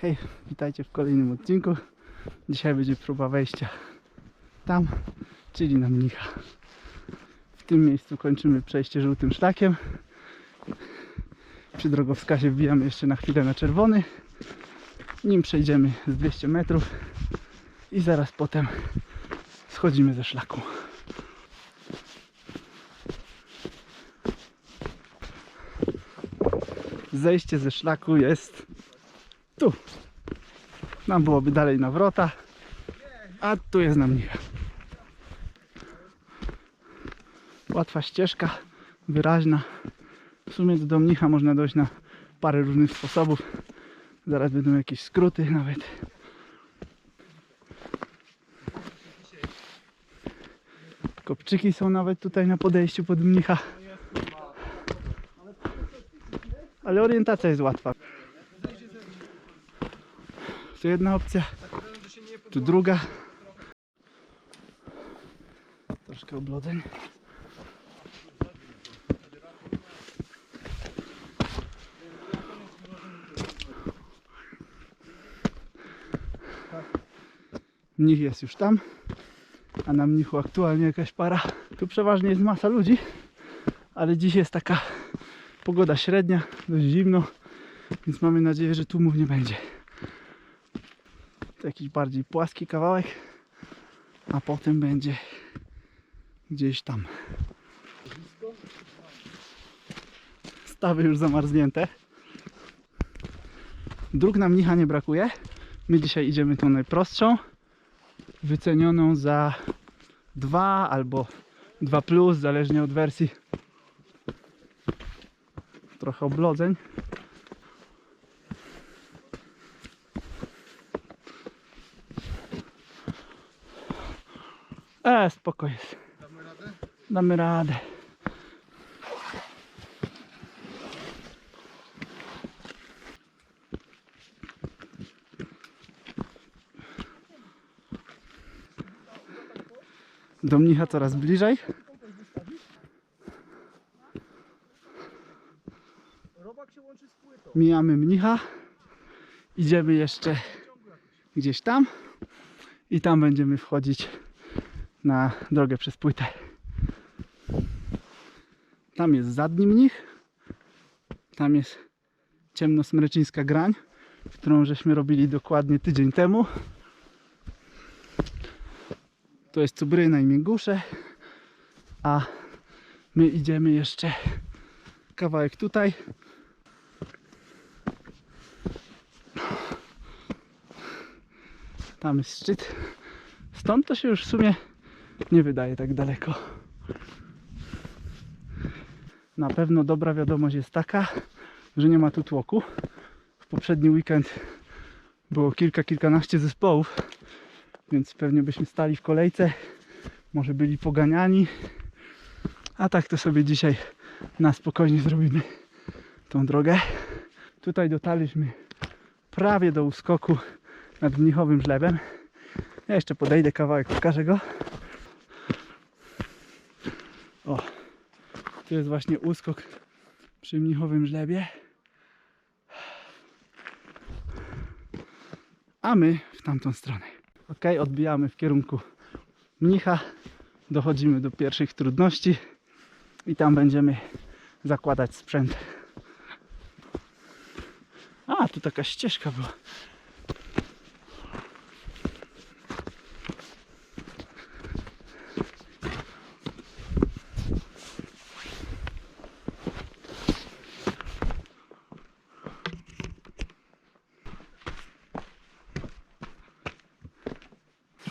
Hej, witajcie w kolejnym odcinku. Dzisiaj będzie próba wejścia tam, czyli na mnicha. W tym miejscu kończymy przejście żółtym szlakiem. Przy drogowskazie wbijamy jeszcze na chwilę na czerwony. Nim przejdziemy z 200 metrów i zaraz potem schodzimy ze szlaku. Zejście ze szlaku jest tu. Nam byłoby dalej na wrota, a tu jest na mnicha. Łatwa ścieżka, wyraźna. W sumie do mnicha można dojść na parę różnych sposobów. Zaraz będą jakieś skróty nawet. Kopczyki są nawet tutaj na podejściu pod mnicha. Ale orientacja jest łatwa. Tu jedna opcja, tu druga. Troszkę oblodzeń. Mnich jest już tam, a na mnichu aktualnie jakaś para. Tu przeważnie jest masa ludzi, ale dziś jest taka pogoda średnia, dość zimno, więc mamy nadzieję, że tłumów nie będzie. Jakiś bardziej płaski kawałek, a potem będzie gdzieś tam. Stawy już zamarznięte. Dróg na mnicha nie brakuje. My dzisiaj idziemy tą najprostszą, wycenioną za 2 albo 2 plus, zależnie od wersji. Trochę oblodzeń. E, spokojnie. Damy radę. Do mnicha coraz bliżej. Mijamy mnicha. Idziemy jeszcze gdzieś tam. I tam będziemy wchodzić na drogę przez płytę. Tam jest zadni mnich. Tam jest ciemnosmreczyńska grań, którą żeśmy robili dokładnie tydzień temu. To jest Cubryna i Mięgusze. A my idziemy jeszcze kawałek tutaj. Tam jest szczyt. Stąd to się już w sumie nie wydaje tak daleko. Na pewno dobra wiadomość jest taka, że nie ma tu tłoku. W poprzedni weekend było kilka, kilkanaście zespołów, więc pewnie byśmy stali w kolejce, może byli poganiani. A tak to sobie dzisiaj na spokojnie zrobimy tą drogę. Tutaj dotarliśmy prawie do uskoku nad Mnichowym Żlebem. Ja jeszcze podejdę kawałek, pokażę go. O, tu jest właśnie uskok przy Mnichowym Żlebie. A my w tamtą stronę. Ok, odbijamy w kierunku Mnicha. Dochodzimy do pierwszych trudności i tam będziemy zakładać sprzęt. A, tu taka ścieżka była.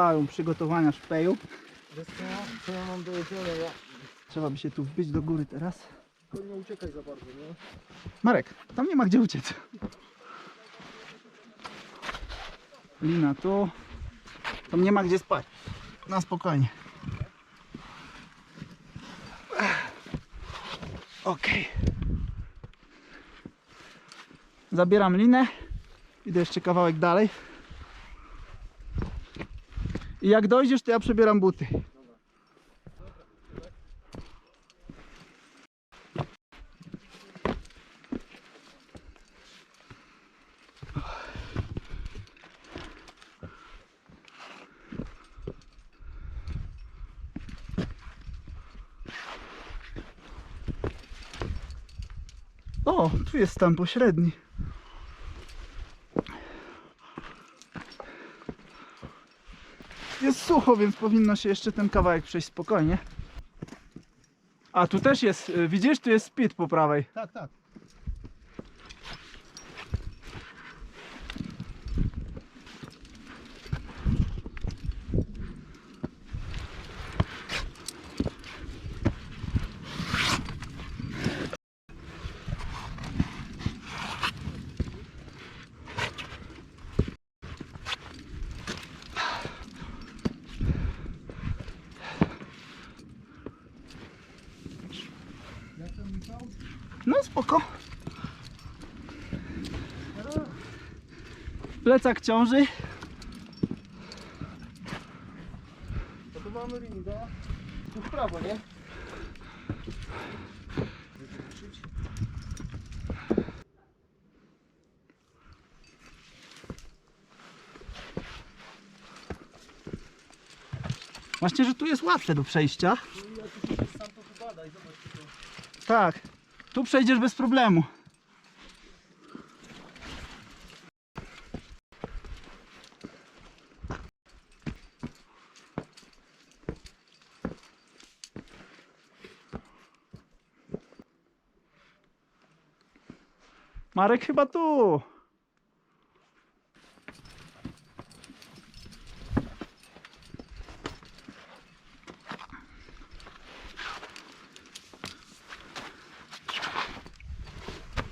Trwają przygotowania szpeju. Wiesz co, co ja mam do jedzenia? Ja... Trzeba by się tu wbić do góry teraz. Tylko nie uciekaj za bardzo, nie? Marek, tam nie ma gdzie uciec. Lina tu. Tam nie ma gdzie spać. Na spokojnie. Ok. Zabieram linę. Idę jeszcze kawałek dalej. I jak dojdziesz, to ja przebieram buty. O, tu jest stan pośredni. Sucho, więc powinno się jeszcze ten kawałek przejść spokojnie. A tu też jest, y, widzisz, tu jest speed po prawej. Tak, tak. No spoko. Plecak ciąży. To mamy ringa. Tu w prawo, nie? Właśnie, że tu jest łatwe do przejścia. No już jest sam, to tu badaj, zobacz. Tak. Tu przejdziesz bez problemu. Marek chyba tu.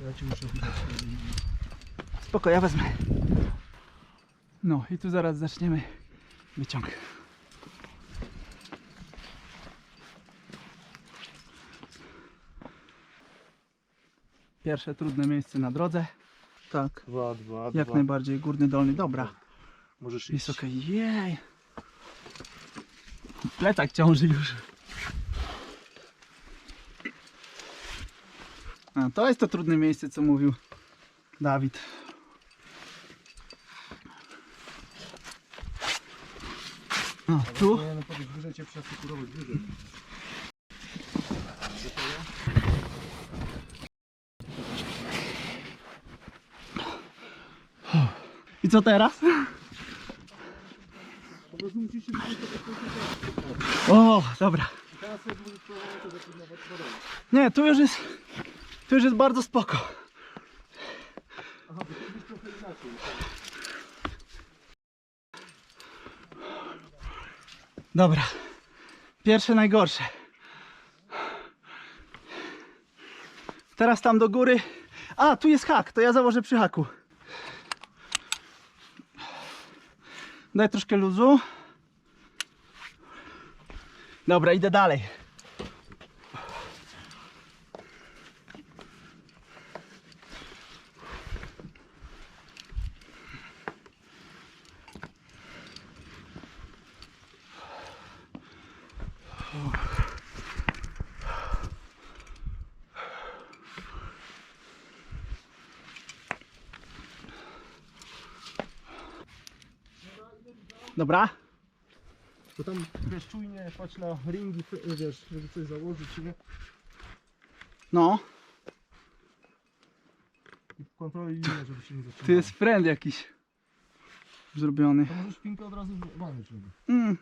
Ja ci muszę widać. Spoko, ja wezmę. No i tu zaraz zaczniemy wyciąg. Pierwsze trudne miejsce na drodze. Tak. Dwa, dwa, Jak dwa. najbardziej górny, dolny. Dobra. Możesz Jest iść. okej. Jej. Plecak ciąży już. A, to jest to trudne miejsce, co mówił Dawid. O, tu. I co teraz? O, dobra. Nie, tu już jest. Tu już jest bardzo spoko. To. Dobra. Pierwsze najgorsze. Teraz tam do góry. A, tu jest hak, to ja założę przy haku. Daj troszkę luzu. Dobra, idę dalej. Dobra. To tam wiesz, czujnie patrz na ringi, wiesz, żeby coś założyć, nie? No, I kontroluj linię, żeby się nie zaczynało. tu jest friend jakiś zrobiony. To możesz pinkę od razu walnąć niego. Mm.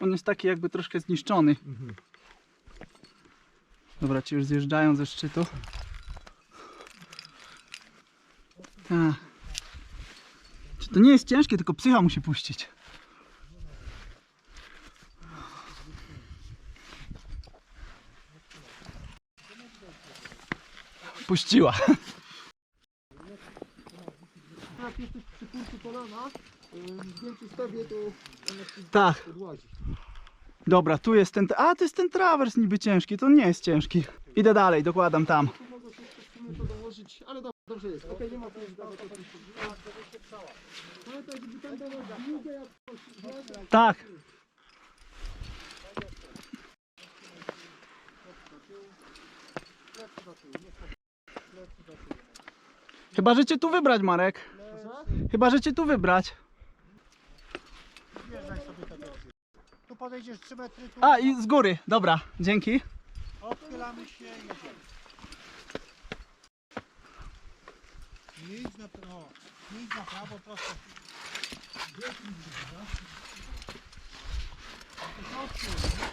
On jest taki jakby troszkę zniszczony. Mhm. Dobra, ci już zjeżdżają ze szczytu. Tak. To nie jest ciężkie, tylko psycha musi puścić. Puściła. Jak jesteś przy kurcu kolana, w większej stawie, to ona ci Tak. Dobra, tu jest ten. A, to jest ten trawers niby ciężki. To nie jest ciężki. Idę dalej, dokładam tam. Tu mogę jeszcze dołożyć, ale dobrze, dobrze jest. Okej, nie ma już dawać. Ale tak, żeby tam dawać długę jak coś, wiesz? Tak. Chyba, że cię tu wybrać, Marek. Chyba, że cię tu wybrać. Tu podejdziesz 3 metry, tu A, i z góry. Dobra, dzięki. odchylamy się i jedziemy. Nie idź na, no, nie idź na prawo, prosto.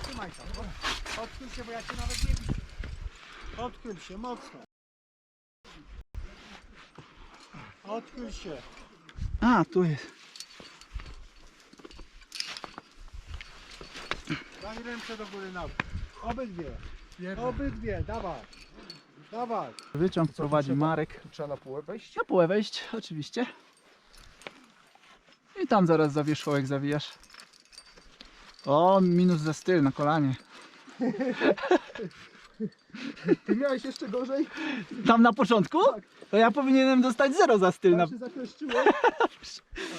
Trzymaj tam. Od- Odchyl się, bo ja cię nawet nie widzę. Odchyl się, mocno. Odchyl się. A, tu jest. Daj ręce do góry na. Obydwie. Obydwie, dawaj. Dawaj. Wyciąg prowadzi Marek. Trzeba na półę wejść? Na połę wejść, oczywiście. Tam zaraz za wierzchołek zawijasz. O, minus za styl na kolanie. Ty miałeś jeszcze gorzej? Tam na początku? To ja powinienem dostać zero za styl. Na... Tam się zakleszczyłem.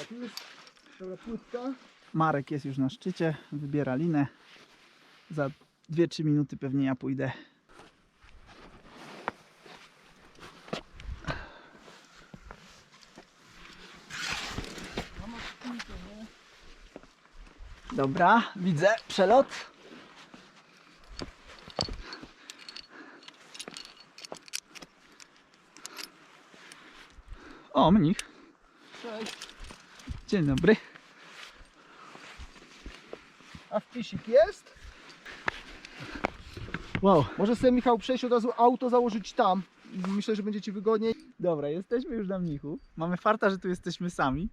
A, tu jest dobra płytka. Marek jest już na szczycie, wybiera linę. Za 2-3 minuty pewnie ja pójdę. Dobra, widzę przelot. O, mnich. Cześć. Dzień dobry. A wpisik jest? Wow, Może sobie Michał przejść od razu auto założyć tam. Myślę, że będzie Ci wygodniej. Dobra, jesteśmy już na mnichu. Mamy farta, że tu jesteśmy sami.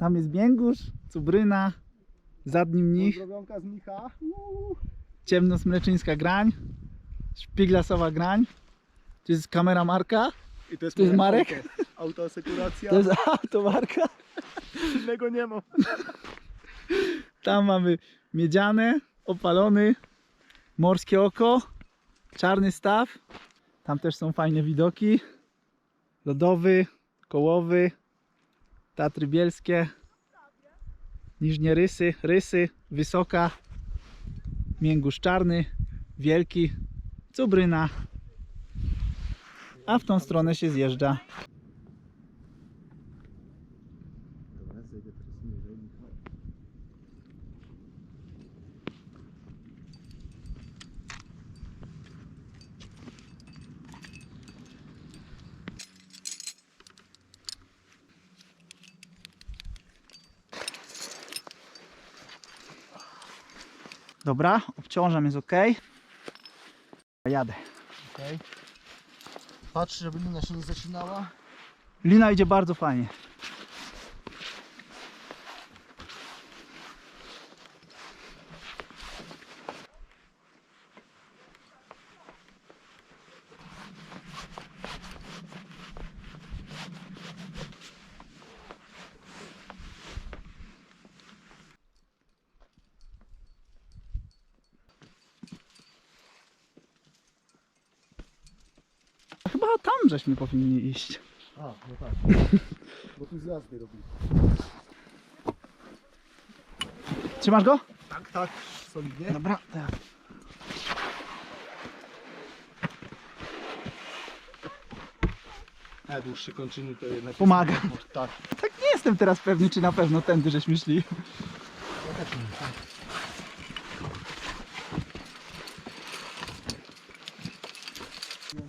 Tam jest Bięgusz, Cubryna, zadni mnich, Pozdrowionka z Micha. ciemnosmleczyńska grań, szpiglasowa grań. To jest kamera Marka, I to jest, To jest moje Marek? Auto, auto asekuracja. to jest automarka. Innego nie ma. Tam mamy miedziane, opalony, morskie oko, czarny staw. Tam też są fajne widoki. Lodowy, kołowy, Tatry Bielskie, Niżnie Rysy, Rysy, Wysoka, Mięgusz Czarny, Wielki, Cubryna. A w tą stronę się zjeżdża. Dobra, obciążam, jest ok. Jadę. Okay. Patrz, żeby lina się nie zacinała. Lina idzie bardzo fajnie. Chyba tam żeśmy powinni iść. A, no tak. Bo tu zjazdy robili. Trzymasz go? Tak, tak. Solidnie. Dobra, tak. A dłuższe kończyny to jednak... Pomaga. Tak. Tak nie jestem teraz pewny, czy na pewno tędy żeśmy szli. Ja też nie. Tak.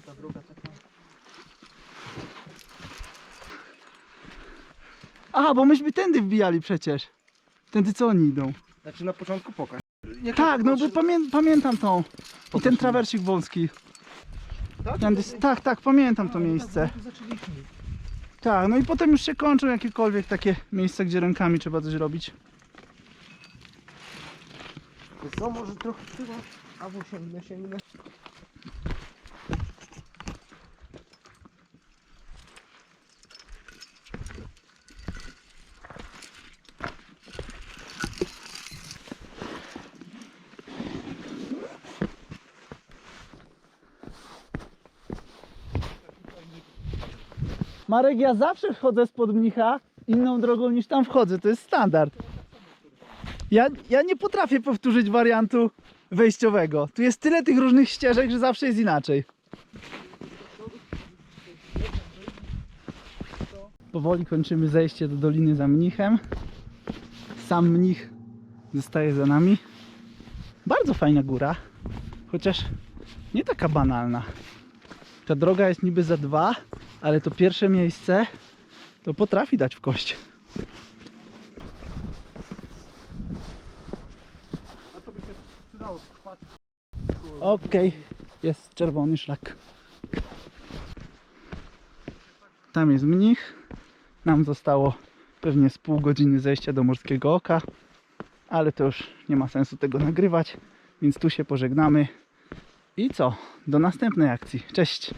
Ta droga taka... Aha, bo myśmy tędy wbijali przecież. Tędy co oni idą? Znaczy na początku pokaż. Tak, no bo pamię pamiętam tą. I ten trawersik wąski. Tak, Tędy, tak, tak, pamiętam to miejsce. Tu zaczęliśmy. Tak, no i potem już się kończą jakiekolwiek takie miejsca, gdzie rękami trzeba coś robić. Co, może trochę tyłu? Albo sięgnę, sięgnę. Marek, ja zawsze wchodzę spod mnicha inną drogą niż tam wchodzę, to jest standard. Ja, ja nie potrafię powtórzyć wariantu wejściowego. Tu jest tyle tych różnych ścieżek, że zawsze jest inaczej. Powoli kończymy zejście do doliny za mnichem. Sam mnich zostaje za nami. Bardzo fajna góra, chociaż nie taka banalna. Ta droga jest niby za dwa, ale to pierwsze miejsce to potrafi dać w kość. Okej, jest czerwony szlak. Tam jest mnich. Nam zostało pewnie z pół godziny zejścia do Morskiego Oka, ale to już nie ma sensu tego nagrywać, więc tu się pożegnamy. I co? Do następnej akcji. Cześć!